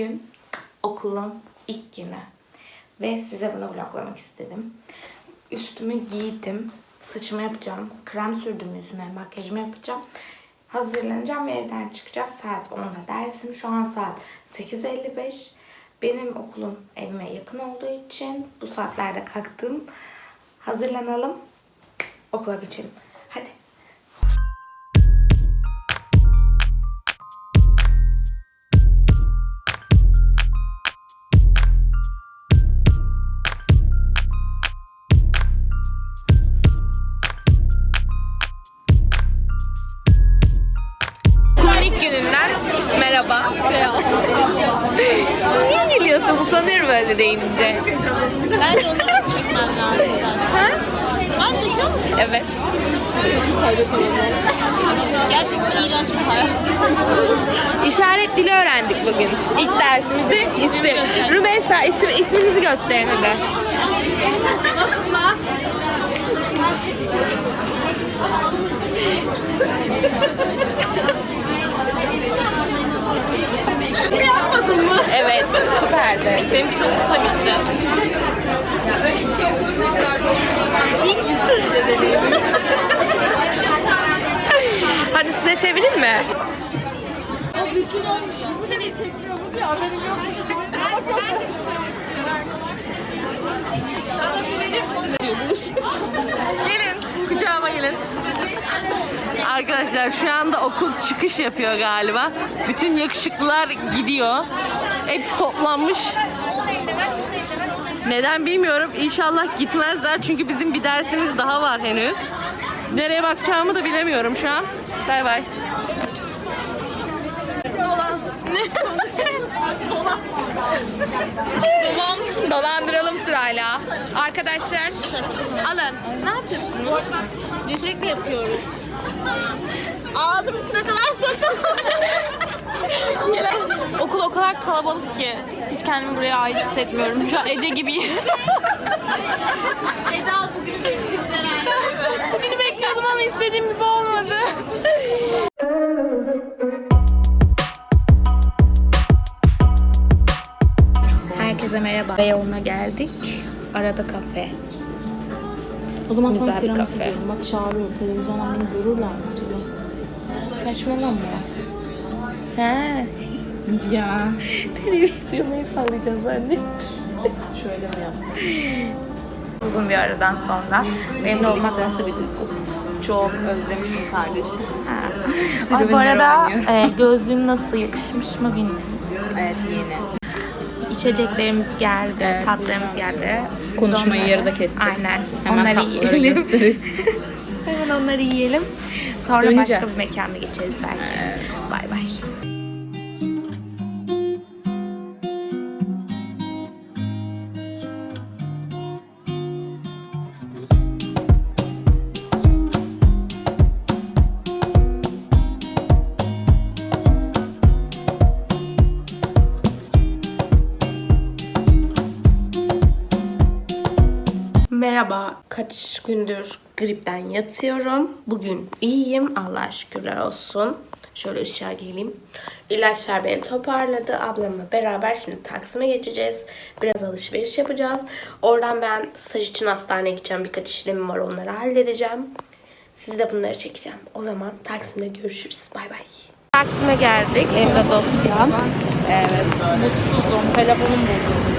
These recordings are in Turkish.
Bugün okulun ilk günü. Ve size bunu vloglamak istedim. Üstümü giydim. Saçımı yapacağım. Krem sürdüm yüzüme. Makyajımı yapacağım. Hazırlanacağım ve evden çıkacağız. Saat 10'da dersim. Şu an saat 8.55. Benim okulum evime yakın olduğu için bu saatlerde kalktım. Hazırlanalım. Okula geçelim. Öyle deyince. Bence onu çekmen lazım zaten. Şu an çekiyor musun? Evet. Gerçekten iğrenç bir hayat. İşaret dili öğrendik bugün. İlk dersimizde isim. Rümeysa isim, isminizi gösterin hadi. Evet, süperdi. Benim çok kısa bitti. Hadi size çevireyim mi? O bütün olmuyor. Çevir çeviriyor. Bu bir haberim yokmuş. Gelin, kucağıma gelin. Arkadaşlar şu anda okul çıkış yapıyor galiba. Bütün yakışıklılar gidiyor. Hepsi toplanmış. Neden bilmiyorum. İnşallah gitmezler çünkü bizim bir dersimiz daha var henüz. Nereye bakacağımı da bilemiyorum şu an. Bay bay. Dolandıralım sırayla. Arkadaşlar alın. Ne yapıyorsunuz? Sürekli yapıyoruz. Ağzımın içine kadar soktum. Okul o kadar kalabalık ki hiç kendimi buraya ait hissetmiyorum. Şu an Ece gibiyim. Eda bugün Bugünü bekliyordum ama istediğim gibi olmadı. Merhaba. Beyoğlu'na geldik. Arada kafe. O zaman Güzel sana tiramisu kafe. diyorum. Bak çağırıyorum. Televizyondan beni görürler mi acaba? Saçmalama. He. Ya. Televizyonu sallayacağız anne. Şöyle mi yapsam? Uzun bir aradan sonra. Memnun olmak nasıl bir duygu? Çok özlemişim kardeşim. Ha. Ay, bu arada e, gözlüğüm nasıl yakışmış mı bilmiyorum. Evet yeni. İçeceklerimiz geldi, tatlarımız geldi. Konuşmayı onları- yarıda kestik. Aynen. Hemen onları tatlıları yiyelim. Hemen onları yiyelim. Sonra Döneceğiz. başka bir mekanda geçeriz belki. Bay bay. Merhaba. Kaç gündür gripten yatıyorum. Bugün iyiyim. Allah'a şükürler olsun. Şöyle ışığa geleyim. İlaçlar beni toparladı. Ablamla beraber şimdi Taksim'e geçeceğiz. Biraz alışveriş yapacağız. Oradan ben staj için hastaneye gideceğim. Birkaç işlemim var. Onları halledeceğim. Siz de bunları çekeceğim. O zaman Taksim'de görüşürüz. Bay bay. Taksim'e geldik. Evde dosyam. Evet. Mutsuzum. Telefonum bozuldu.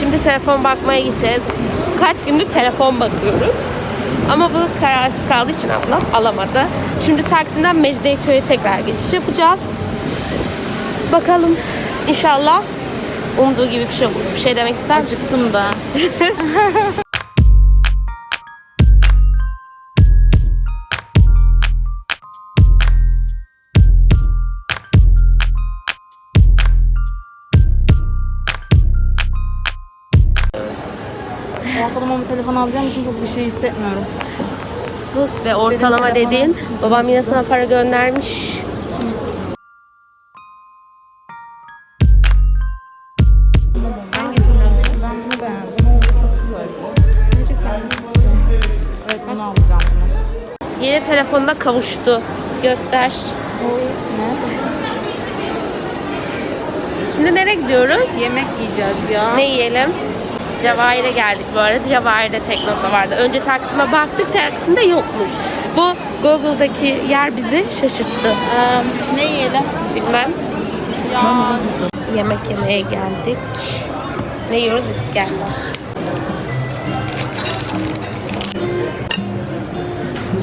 Şimdi telefon bakmaya gideceğiz. Kaç gündür telefon bakıyoruz. Ama bu kararsız kaldığı için ablam alamadı. Şimdi Taksim'den Mecidiyeköy'e tekrar geçiş yapacağız. Bakalım inşallah umduğu gibi bir şey olur. Bir şey demek ister misin? Acıktım da. alacağım için çok bir şey hissetmiyorum. Sus ve ortalama dediğin babam yine sana para göndermiş. Yeni telefonda kavuştu. Göster. Şimdi nereye gidiyoruz? Yemek yiyeceğiz ya. Ne yiyelim? Cevahir'e geldik bu arada. Cevahir'de Teknosa vardı. Önce Taksim'e baktık. Taksim'de yokmuş. Bu Google'daki yer bizi şaşırttı. Ee, ne yiyelim? Bilmem. Ya Yemek yemeye geldik. Ne yiyoruz? İskender.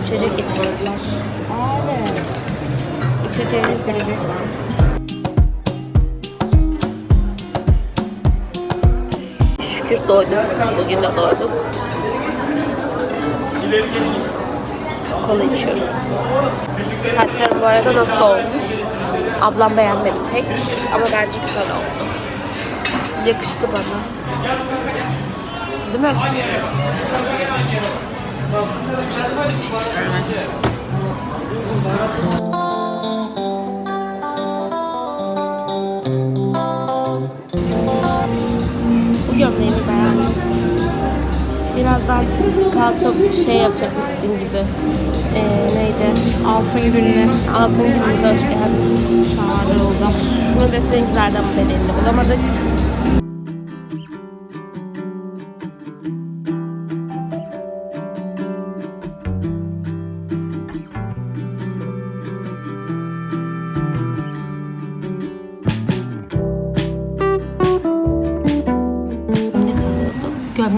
İçecek getiriyorlar. İçeceğimiz verecekler. Şükür doyduk. Bugün de doyduk. Kola içiyoruz. Saçlarım bu arada nasıl olmuş? Ablam beğenmedi pek ama bence güzel oldu. Yakıştı bana. Değil mi? Bu gömleğimi. Birazdan kalkıp şey yapacak istediğim gibi. Ee, neydi? altın gününe. Altın günümüze hoş geldin. Şahane oldu. Şunu desenizlerden modelini bulamadık.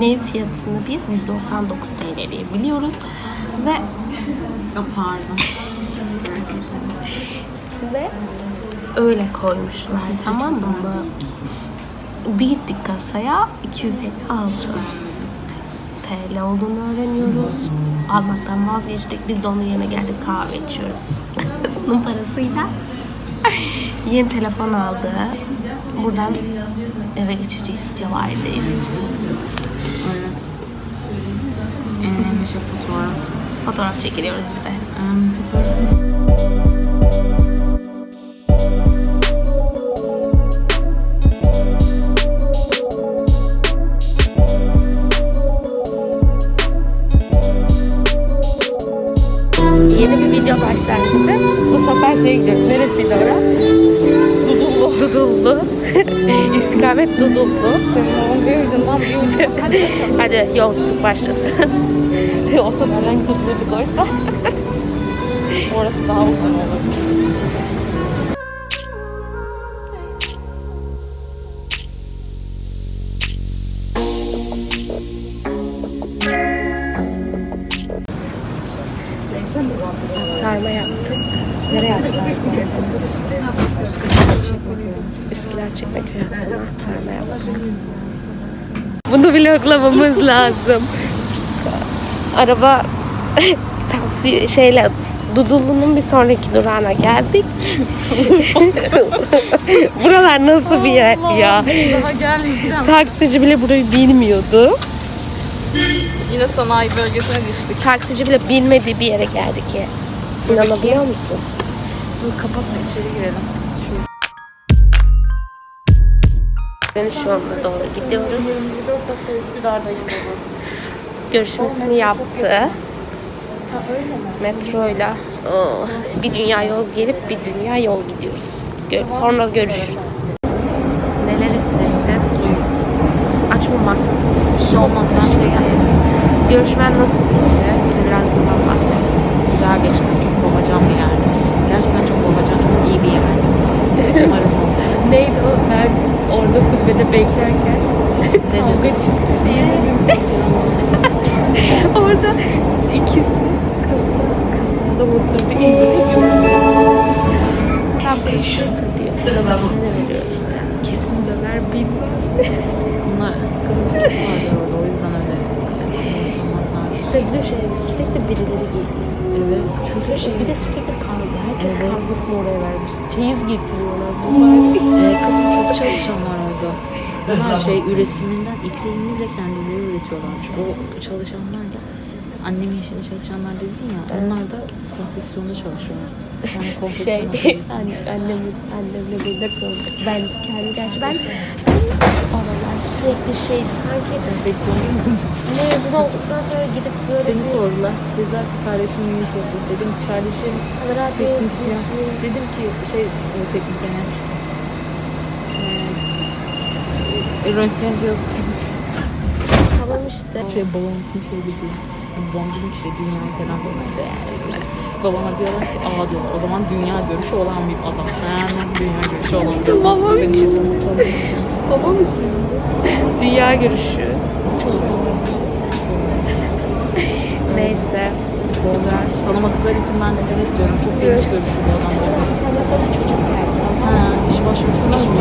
Gömleğin fiyatını biz 199 TL diye biliyoruz ve Ya pardon. ve öyle koymuşlar tamam mı? Bir gittik kasaya 256 TL olduğunu öğreniyoruz. Almaktan vazgeçtik. Biz de onun yerine geldik kahve içiyoruz. Bunun parasıyla yeni telefon aldı. Buradan eve geçeceğiz. Cevahir'deyiz. Önemli şey fotoğraf. Fotoğraf çekiliyoruz bir de. Um, fotoğraf. Yeni bir video başlangıcı. Bu sefer şey gidiyoruz. Neresiydi ora? Dudullu. Dudullu. İstikamet Dudullu. Bir ucundan bir ucundan. Hadi. Hadi yolculuk başlasın. Otobandan kurtulduk oysa. Orası daha uzun olur. Sarma yaptık. Nereye yaptık? Üsküdar Çekmeköy yaptılar. Sarma yaptık. Bunu vloglamamız lazım. Araba taksi şeyle Dudullu'nun bir sonraki durağına geldik. Buralar nasıl bir yer ya? Daha gelmeyeceğim. Taksici bile burayı bilmiyordu. Yine sanayi bölgesine düştük. Taksici bile bilmediği bir yere geldik ya. İnanabiliyor musun? Dur kapatma içeri girelim. Dönüş yoluna doğru gidiyoruz. 24 dakika Üsküdar'dayım baba. Görüşmesini yaptı. Metroyla oh, bir dünya yol gelip bir dünya yol gidiyoruz. Sonra görüşürüz. Neler hissettin? Açmamaz. Bir şey olmaz. Görüşmen nasıl karışırsın diyor. Numarasını da veriyor işte. Kesin döner bilmem. Bunlar kızım çocuk vardı orada. O yüzden öyle konuşulmazlar. İşte bir de şey sürekli birileri geliyor. Evet. Çünkü şey, bir de sürekli kavga. Herkes Evet. kavgasını oraya vermiş. Çeyiz getiriyorlar. Bunlar Ee, kızım çok çalışan var orada. Onlar şey üretiminden ipliğini bile kendileri üretiyorlarmış. O çalışanlar da annemin yaşında çalışanlar dedin ya onlar da konfeksiyonda çalışıyorlar. Yani şey konfeksiyon anne, annem, annemle birlikte kaldık. Ben kendi gerçi ben aralar sürekli şey sanki konfeksiyon mezun olduktan sonra gidip böyle Seni bir- sordular. Dediler ki kardeşin ne iş yapıyor? Dedim ki kardeşim teknisyen. yapıyorsun. Dedim ki şey o teknisyene. Ee, Röntgen cihazı temiz. Tamam işte. Şey babam için şey dedi. Ki işte dünyayı falan dolaştı. Babama diyorlar ki aa diyorlar o zaman dünya görüşü olan bir adam. Hemen dünya görüşü olan bir adam. Babam için. Babam için. Dünya görüşü. Neyse. Güzel. Tanımadıkları için ben de evet diyorum. Çok geniş görüşlü bir adam. Sana sonra çocuk geldi. Ha, iş başvurusunda mı?